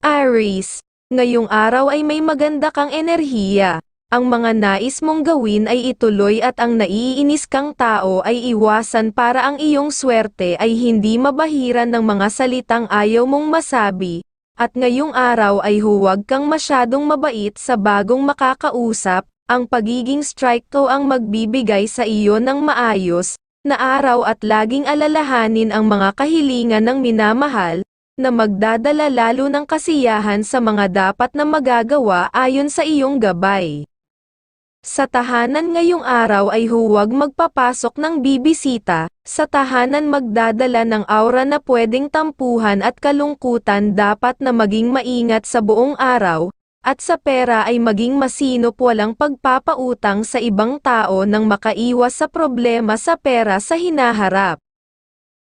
Aries, ngayong araw ay may maganda kang enerhiya. Ang mga nais mong gawin ay ituloy at ang naiinis kang tao ay iwasan para ang iyong swerte ay hindi mabahiran ng mga salitang ayaw mong masabi. At ngayong araw ay huwag kang masyadong mabait sa bagong makakausap, ang pagiging strike to ang magbibigay sa iyo ng maayos, na araw at laging alalahanin ang mga kahilingan ng minamahal, na magdadala lalo ng kasiyahan sa mga dapat na magagawa ayon sa iyong gabay. Sa tahanan ngayong araw ay huwag magpapasok ng bibisita, sa tahanan magdadala ng aura na pwedeng tampuhan at kalungkutan dapat na maging maingat sa buong araw, at sa pera ay maging masinop walang pagpapautang sa ibang tao nang makaiwas sa problema sa pera sa hinaharap.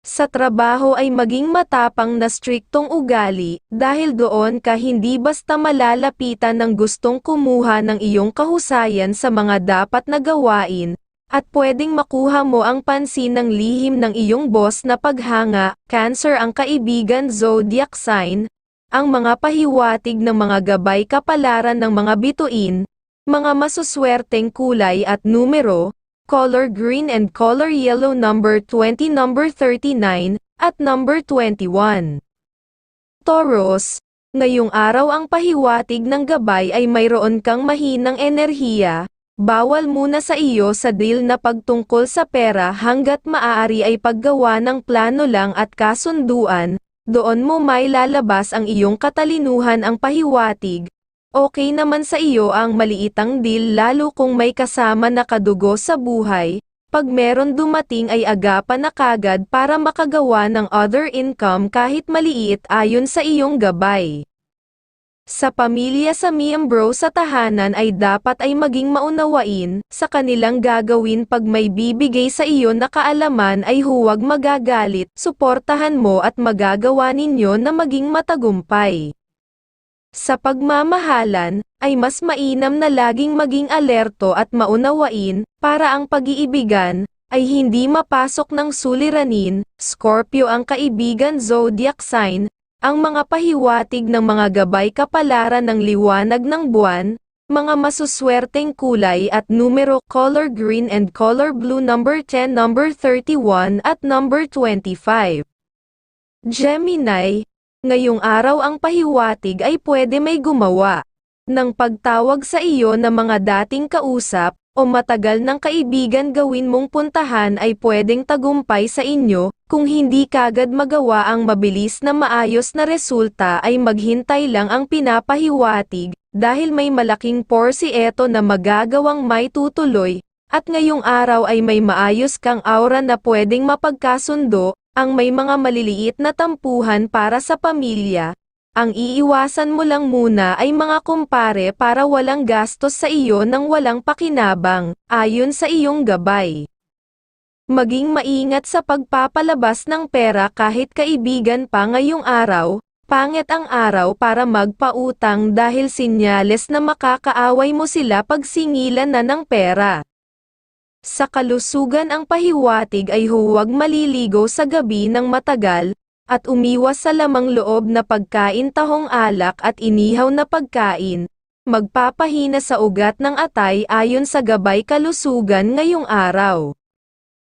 Sa trabaho ay maging matapang na striktong ugali, dahil doon ka hindi basta malalapitan ng gustong kumuha ng iyong kahusayan sa mga dapat na gawain, at pwedeng makuha mo ang pansin ng lihim ng iyong boss na paghanga, cancer ang kaibigan zodiac sign, ang mga pahiwatig ng mga gabay kapalaran ng mga bituin, mga masuswerteng kulay at numero, color green and color yellow number 20 number 39, at number 21. Taurus, ngayong araw ang pahiwatig ng gabay ay mayroon kang mahinang enerhiya, bawal muna sa iyo sa deal na pagtungkol sa pera hanggat maaari ay paggawa ng plano lang at kasunduan, doon mo may lalabas ang iyong katalinuhan ang pahiwatig, okay naman sa iyo ang maliitang deal lalo kung may kasama na kadugo sa buhay, pag meron dumating ay agapan na kagad para makagawa ng other income kahit maliit ayon sa iyong gabay. Sa pamilya sa miyembro sa tahanan ay dapat ay maging maunawain, sa kanilang gagawin pag may bibigay sa iyo na kaalaman ay huwag magagalit, suportahan mo at magagawa ninyo na maging matagumpay. Sa pagmamahalan, ay mas mainam na laging maging alerto at maunawain, para ang pag-iibigan, ay hindi mapasok ng suliranin, Scorpio ang kaibigan zodiac sign, ang mga pahiwatig ng mga gabay kapalaran ng liwanag ng buwan, mga masuswerteng kulay at numero color green and color blue number 10 number 31 at number 25. Gemini, ngayong araw ang pahiwatig ay pwede may gumawa ng pagtawag sa iyo na mga dating kausap, o matagal ng kaibigan gawin mong puntahan ay pwedeng tagumpay sa inyo, kung hindi kagad magawa ang mabilis na maayos na resulta ay maghintay lang ang pinapahiwatig, dahil may malaking porsi eto na magagawang may tutuloy, at ngayong araw ay may maayos kang aura na pwedeng mapagkasundo, ang may mga maliliit na tampuhan para sa pamilya, ang iiwasan mo lang muna ay mga kumpare para walang gastos sa iyo nang walang pakinabang, ayon sa iyong gabay. Maging maingat sa pagpapalabas ng pera kahit kaibigan pa ngayong araw, pangit ang araw para magpautang dahil sinyales na makakaaway mo sila pag singilan na ng pera. Sa kalusugan ang pahiwatig ay huwag maliligo sa gabi ng matagal, at umiwas sa lamang loob na pagkain tahong alak at inihaw na pagkain, magpapahina sa ugat ng atay ayon sa gabay kalusugan ngayong araw.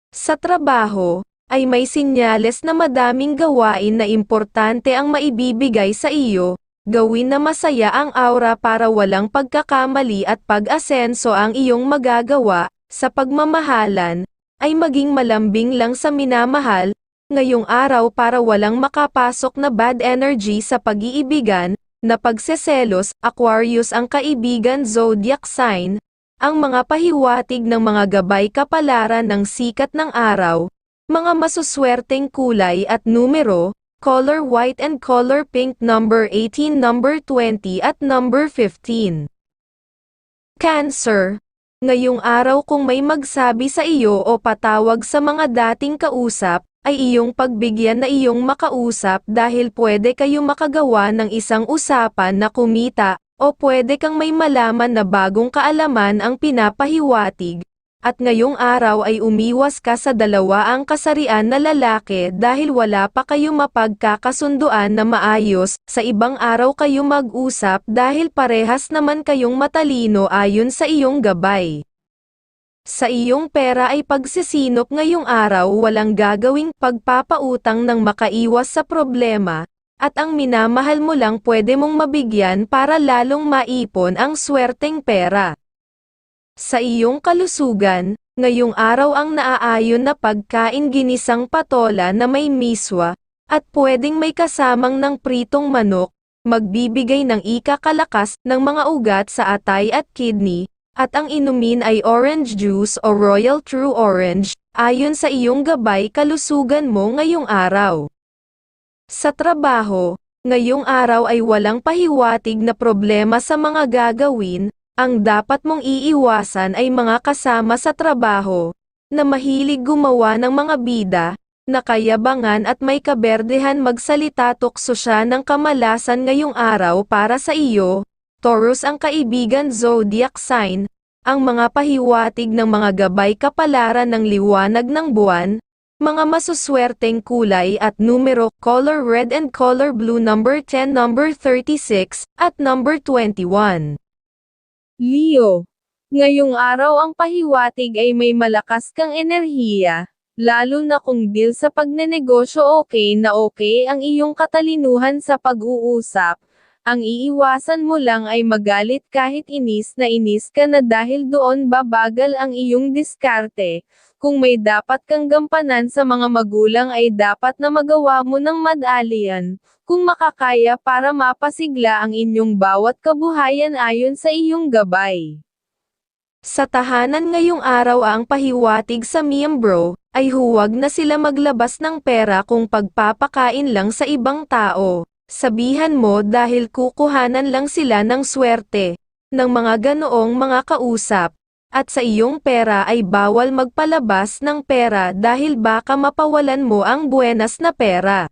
Sa trabaho, ay may sinyales na madaming gawain na importante ang maibibigay sa iyo, gawin na masaya ang aura para walang pagkakamali at pag-asenso ang iyong magagawa, sa pagmamahalan, ay maging malambing lang sa minamahal, ngayong araw para walang makapasok na bad energy sa pag-iibigan, na pagseselos, Aquarius ang kaibigan zodiac sign, ang mga pahiwatig ng mga gabay kapalaran ng sikat ng araw, mga masuswerteng kulay at numero, color white and color pink number 18 number 20 at number 15. Cancer, ngayong araw kung may magsabi sa iyo o patawag sa mga dating kausap, ay iyong pagbigyan na iyong makausap dahil pwede kayo makagawa ng isang usapan na kumita, o pwede kang may malaman na bagong kaalaman ang pinapahiwatig, at ngayong araw ay umiwas ka sa dalawa ang kasarian na lalaki dahil wala pa kayo mapagkakasunduan na maayos, sa ibang araw kayo mag-usap dahil parehas naman kayong matalino ayon sa iyong gabay. Sa iyong pera ay pagsisinop ngayong araw walang gagawing pagpapautang ng makaiwas sa problema, at ang minamahal mo lang pwede mong mabigyan para lalong maipon ang swerteng pera. Sa iyong kalusugan, ngayong araw ang naaayon na pagkain ginisang patola na may miswa, at pwedeng may kasamang ng pritong manok, magbibigay ng ikakalakas ng mga ugat sa atay at kidney, at ang inumin ay orange juice o Royal True Orange, ayon sa iyong gabay kalusugan mo ngayong araw. Sa trabaho, ngayong araw ay walang pahiwatig na problema sa mga gagawin, ang dapat mong iiwasan ay mga kasama sa trabaho, na mahilig gumawa ng mga bida, nakayabangan at may kaberdehan magsalita tukso siya ng kamalasan ngayong araw para sa iyo, Taurus ang kaibigan zodiac sign, ang mga pahiwatig ng mga gabay kapalaran ng liwanag ng buwan, mga masuswerteng kulay at numero color red and color blue number 10 number 36 at number 21. Leo. Ngayong araw ang pahiwatig ay may malakas kang enerhiya, lalo na kung deal sa pagnenegosyo okay na okay ang iyong katalinuhan sa pag-uusap. Ang iiwasan mo lang ay magalit kahit inis na inis ka na dahil doon babagal ang iyong diskarte. Kung may dapat kang gampanan sa mga magulang ay dapat na magawa mo ng madalian, kung makakaya para mapasigla ang inyong bawat kabuhayan ayon sa iyong gabay. Sa tahanan ngayong araw ang pahiwatig sa miyembro, ay huwag na sila maglabas ng pera kung pagpapakain lang sa ibang tao. Sabihan mo dahil kukuhanan lang sila ng swerte, ng mga ganoong mga kausap, at sa iyong pera ay bawal magpalabas ng pera dahil baka mapawalan mo ang buenas na pera.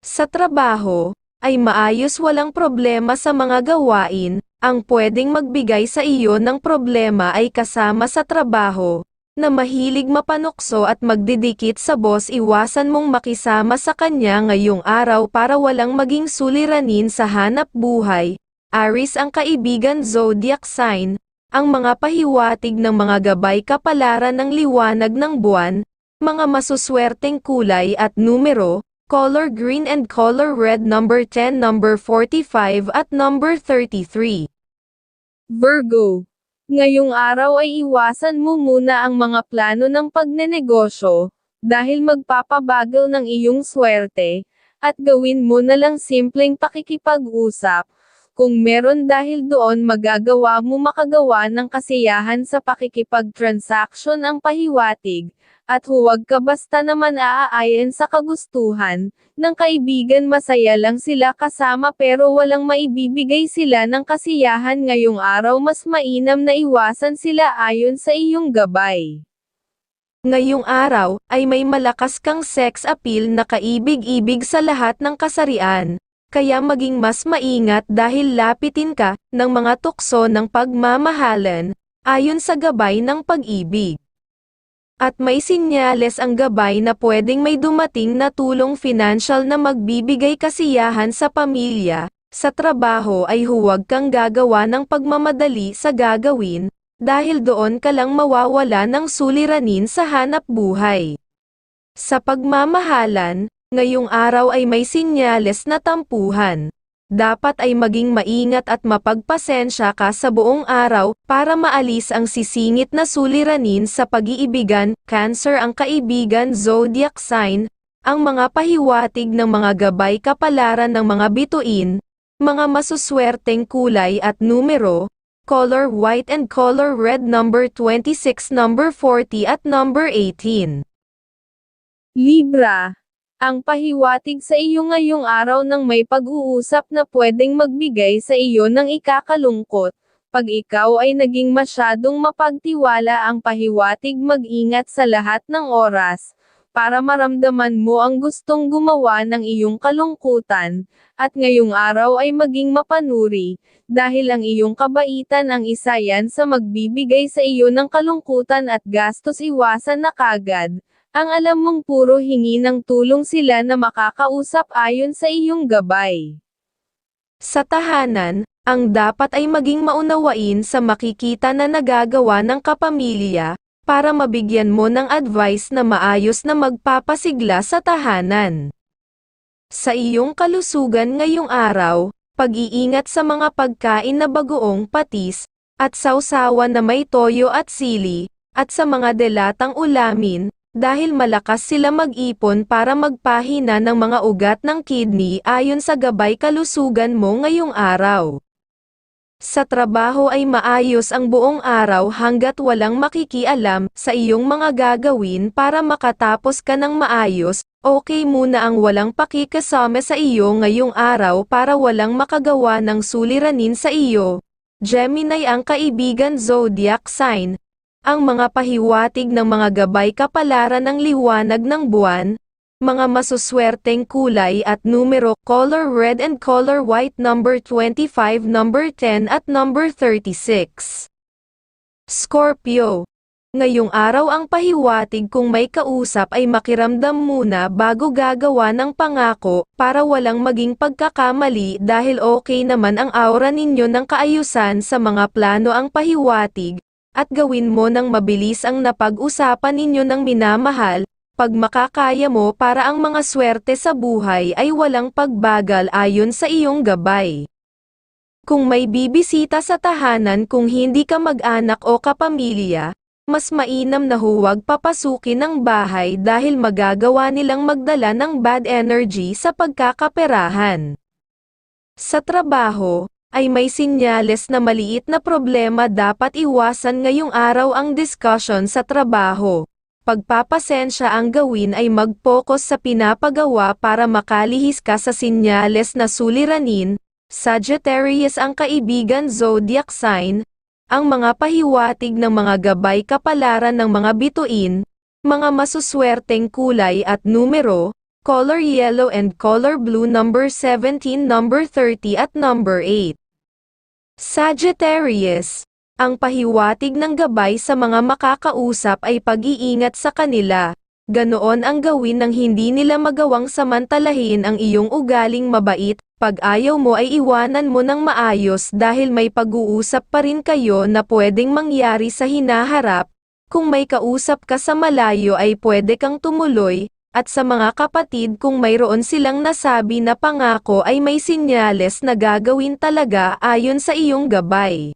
Sa trabaho, ay maayos walang problema sa mga gawain, ang pwedeng magbigay sa iyo ng problema ay kasama sa trabaho, na mahilig mapanukso at magdidikit sa boss iwasan mong makisama sa kanya ngayong araw para walang maging suliranin sa hanap buhay. Aris ang kaibigan zodiac sign, ang mga pahiwatig ng mga gabay kapalaran ng liwanag ng buwan, mga masuswerteng kulay at numero, color green and color red number 10 number 45 at number 33. Virgo. Ngayong araw ay iwasan mo muna ang mga plano ng pagnenegosyo, dahil magpapabagal ng iyong swerte, at gawin mo na lang simpleng pakikipag-usap, kung meron dahil doon magagawa mo makagawa ng kasiyahan sa pakikipag-transaction ang pahiwatig, at huwag ka basta naman aaayon sa kagustuhan, ng kaibigan masaya lang sila kasama pero walang maibibigay sila ng kasiyahan ngayong araw. Mas mainam na iwasan sila ayon sa iyong gabay. Ngayong araw, ay may malakas kang sex appeal na kaibig-ibig sa lahat ng kasarian, kaya maging mas maingat dahil lapitin ka ng mga tukso ng pagmamahalan, ayon sa gabay ng pag-ibig. At may sinyales ang gabay na pwedeng may dumating na tulong financial na magbibigay kasiyahan sa pamilya, sa trabaho ay huwag kang gagawa ng pagmamadali sa gagawin, dahil doon ka lang mawawala ng suliranin sa hanap buhay. Sa pagmamahalan, ngayong araw ay may sinyales na tampuhan dapat ay maging maingat at mapagpasensya ka sa buong araw para maalis ang sisingit na suliranin sa pag-iibigan. Cancer ang kaibigan zodiac sign, ang mga pahiwatig ng mga gabay kapalaran ng mga bituin, mga masuswerteng kulay at numero, color white and color red number 26 number 40 at number 18. Libra. Ang pahiwatig sa iyo ngayong araw ng may pag-uusap na pwedeng magbigay sa iyo ng ikakalungkot. Pag ikaw ay naging masyadong mapagtiwala ang pahiwatig mag-ingat sa lahat ng oras. para maramdaman mo ang gustong gumawa ng iyong kalungkutan, at ngayong araw ay maging mapanuri, dahil ang iyong kabaitan ang isa yan sa magbibigay sa iyo ng kalungkutan at gastos iwasan na kagad. Ang alam mong puro hingi ng tulong sila na makakausap ayon sa iyong gabay. Sa tahanan, ang dapat ay maging maunawain sa makikita na nagagawa ng kapamilya, para mabigyan mo ng advice na maayos na magpapasigla sa tahanan. Sa iyong kalusugan ngayong araw, pag-iingat sa mga pagkain na bagoong patis, at sausawan na may toyo at sili, at sa mga delatang ulamin, dahil malakas sila mag-ipon para magpahina ng mga ugat ng kidney ayon sa gabay kalusugan mo ngayong araw. Sa trabaho ay maayos ang buong araw hanggat walang makikialam sa iyong mga gagawin para makatapos ka ng maayos, okay muna ang walang pakikasama sa iyo ngayong araw para walang makagawa ng suliranin sa iyo. Gemini ang kaibigan zodiac sign, ang mga pahiwatig ng mga gabay kapalaran ng liwanag ng buwan, mga masuswerteng kulay at numero color red and color white number 25 number 10 at number 36. Scorpio. Ngayong araw ang pahiwatig kung may kausap ay makiramdam muna bago gagawa ng pangako para walang maging pagkakamali dahil okay naman ang aura ninyo ng kaayusan sa mga plano ang pahiwatig, at gawin mo ng mabilis ang napag-usapan ninyo ng minamahal, pag makakaya mo para ang mga swerte sa buhay ay walang pagbagal ayon sa iyong gabay. Kung may bibisita sa tahanan kung hindi ka mag-anak o kapamilya, mas mainam na huwag papasukin ng bahay dahil magagawa nilang magdala ng bad energy sa pagkakaperahan. Sa trabaho, ay may sinyales na maliit na problema dapat iwasan ngayong araw ang discussion sa trabaho pagpapasensya ang gawin ay mag-focus sa pinapagawa para makalihis ka sa sinyales na suliranin, Sagittarius ang kaibigan zodiac sign, ang mga pahiwatig ng mga gabay kapalaran ng mga bituin, mga masuswerteng kulay at numero, color yellow and color blue number 17 number 30 at number 8. Sagittarius, ang pahiwatig ng gabay sa mga makakausap ay pag-iingat sa kanila. Ganoon ang gawin ng hindi nila magawang samantalahin ang iyong ugaling mabait, pag ayaw mo ay iwanan mo ng maayos dahil may pag-uusap pa rin kayo na pwedeng mangyari sa hinaharap, kung may kausap ka sa malayo ay pwede kang tumuloy, at sa mga kapatid kung mayroon silang nasabi na pangako ay may sinyales na gagawin talaga ayon sa iyong gabay.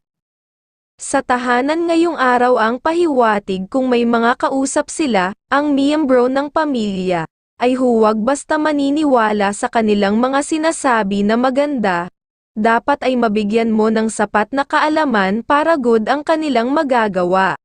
Sa tahanan ngayong araw ang pahiwatig kung may mga kausap sila, ang miyembro ng pamilya, ay huwag basta maniniwala sa kanilang mga sinasabi na maganda. Dapat ay mabigyan mo ng sapat na kaalaman para good ang kanilang magagawa.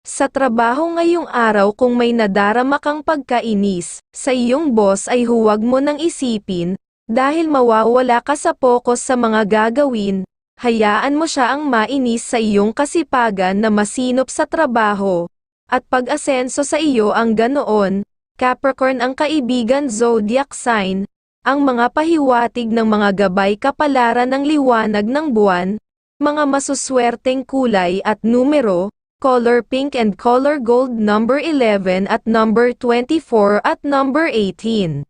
Sa trabaho ngayong araw kung may nadarama kang pagkainis, sa iyong boss ay huwag mo nang isipin, dahil mawawala ka sa focus sa mga gagawin, hayaan mo siya ang mainis sa iyong kasipagan na masinop sa trabaho, at pag-asenso sa iyo ang ganoon, Capricorn ang kaibigan zodiac sign, ang mga pahiwatig ng mga gabay kapalaran ng liwanag ng buwan, mga masuswerteng kulay at numero, color pink and color gold number 11 at number 24 at number 18.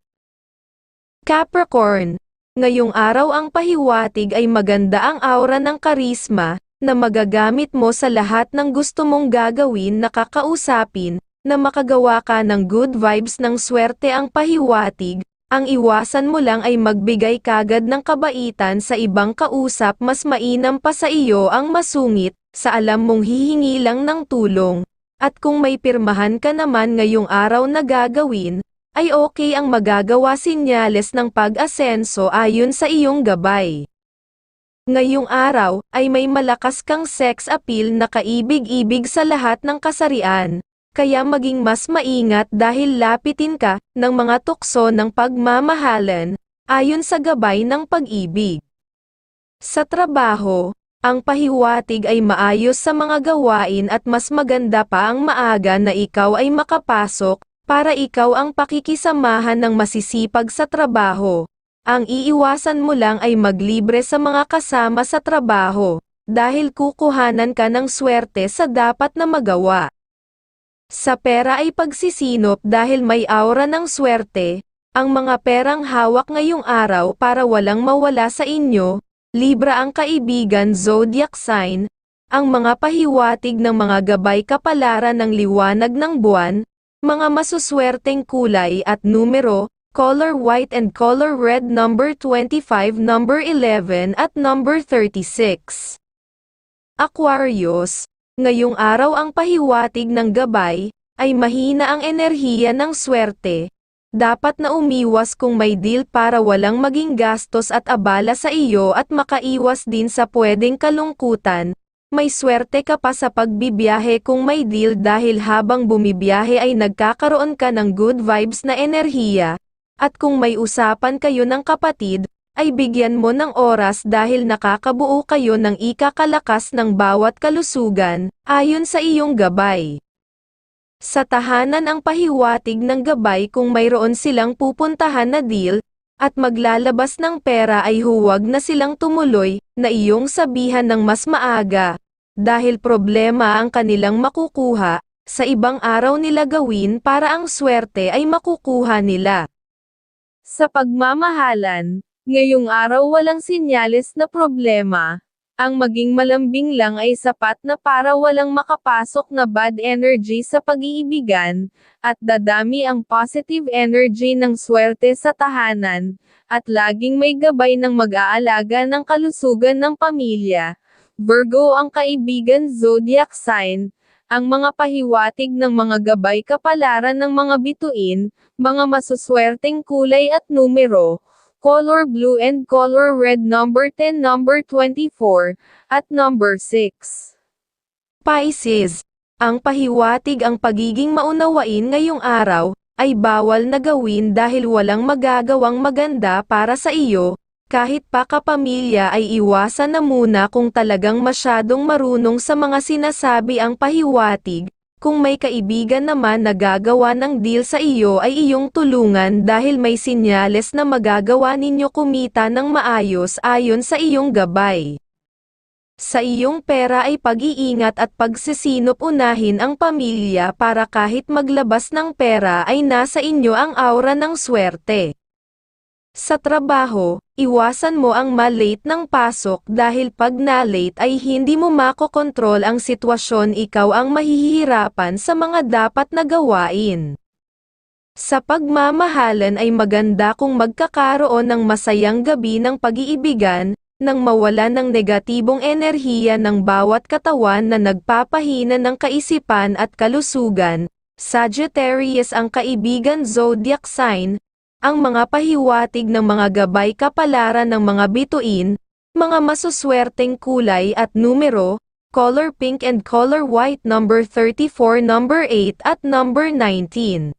Capricorn, ngayong araw ang pahiwatig ay maganda ang aura ng karisma, na magagamit mo sa lahat ng gusto mong gagawin na kakausapin, na makagawa ka ng good vibes ng swerte ang pahiwatig, ang iwasan mo lang ay magbigay kagad ng kabaitan sa ibang kausap mas mainam pa sa iyo ang masungit, sa alam mong hihingi lang ng tulong. At kung may pirmahan ka naman ngayong araw na gagawin, ay okay ang magagawa sinyales ng pag-asenso ayon sa iyong gabay. Ngayong araw, ay may malakas kang sex appeal na kaibig-ibig sa lahat ng kasarian, kaya maging mas maingat dahil lapitin ka ng mga tukso ng pagmamahalan, ayon sa gabay ng pag-ibig. Sa trabaho, ang pahiwatig ay maayos sa mga gawain at mas maganda pa ang maaga na ikaw ay makapasok, para ikaw ang pakikisamahan ng masisipag sa trabaho. Ang iiwasan mo lang ay maglibre sa mga kasama sa trabaho, dahil kukuhanan ka ng swerte sa dapat na magawa. Sa pera ay pagsisinop dahil may aura ng swerte, ang mga perang hawak ngayong araw para walang mawala sa inyo, Libra ang kaibigan zodiac sign, ang mga pahiwatig ng mga gabay kapalaran ng liwanag ng buwan, mga masuswerteng kulay at numero, color white and color red number 25 number 11 at number 36. Aquarius, ngayong araw ang pahiwatig ng gabay, ay mahina ang enerhiya ng swerte. Dapat na umiwas kung may deal para walang maging gastos at abala sa iyo at makaiwas din sa pwedeng kalungkutan. May swerte ka pa sa pagbibiyahe kung may deal dahil habang bumibiyahe ay nagkakaroon ka ng good vibes na enerhiya. At kung may usapan kayo ng kapatid, ay bigyan mo ng oras dahil nakakabuo kayo ng ikakalakas ng bawat kalusugan, ayon sa iyong gabay. Sa tahanan ang pahiwatig ng gabay kung mayroon silang pupuntahan na deal, at maglalabas ng pera ay huwag na silang tumuloy, na iyong sabihan ng mas maaga. Dahil problema ang kanilang makukuha, sa ibang araw nila gawin para ang swerte ay makukuha nila. Sa pagmamahalan, ngayong araw walang sinyales na problema. Ang maging malambing lang ay sapat na para walang makapasok na bad energy sa pag-iibigan, at dadami ang positive energy ng swerte sa tahanan, at laging may gabay ng mag-aalaga ng kalusugan ng pamilya. Virgo ang kaibigan zodiac sign, ang mga pahiwatig ng mga gabay kapalaran ng mga bituin, mga masuswerteng kulay at numero, color blue and color red number 10 number 24, at number 6. Pisces, ang pahiwatig ang pagiging maunawain ngayong araw, ay bawal na gawin dahil walang magagawang maganda para sa iyo, kahit pa kapamilya ay iwasan na muna kung talagang masyadong marunong sa mga sinasabi ang pahiwatig, kung may kaibigan naman na gagawa ng deal sa iyo ay iyong tulungan dahil may sinyales na magagawa ninyo kumita ng maayos ayon sa iyong gabay. Sa iyong pera ay pag-iingat at pagsisinop unahin ang pamilya para kahit maglabas ng pera ay nasa inyo ang aura ng swerte. Sa trabaho, iwasan mo ang malate ng pasok dahil pag na-late ay hindi mo makokontrol ang sitwasyon ikaw ang mahihirapan sa mga dapat na gawain. Sa pagmamahalan ay maganda kung magkakaroon ng masayang gabi ng pag-iibigan, nang mawala ng negatibong enerhiya ng bawat katawan na nagpapahina ng kaisipan at kalusugan. Sagittarius ang kaibigan zodiac sign, ang mga pahiwatig ng mga gabay kapalaran ng mga bituin, mga masuswerteng kulay at numero, color pink and color white number 34 number 8 at number 19.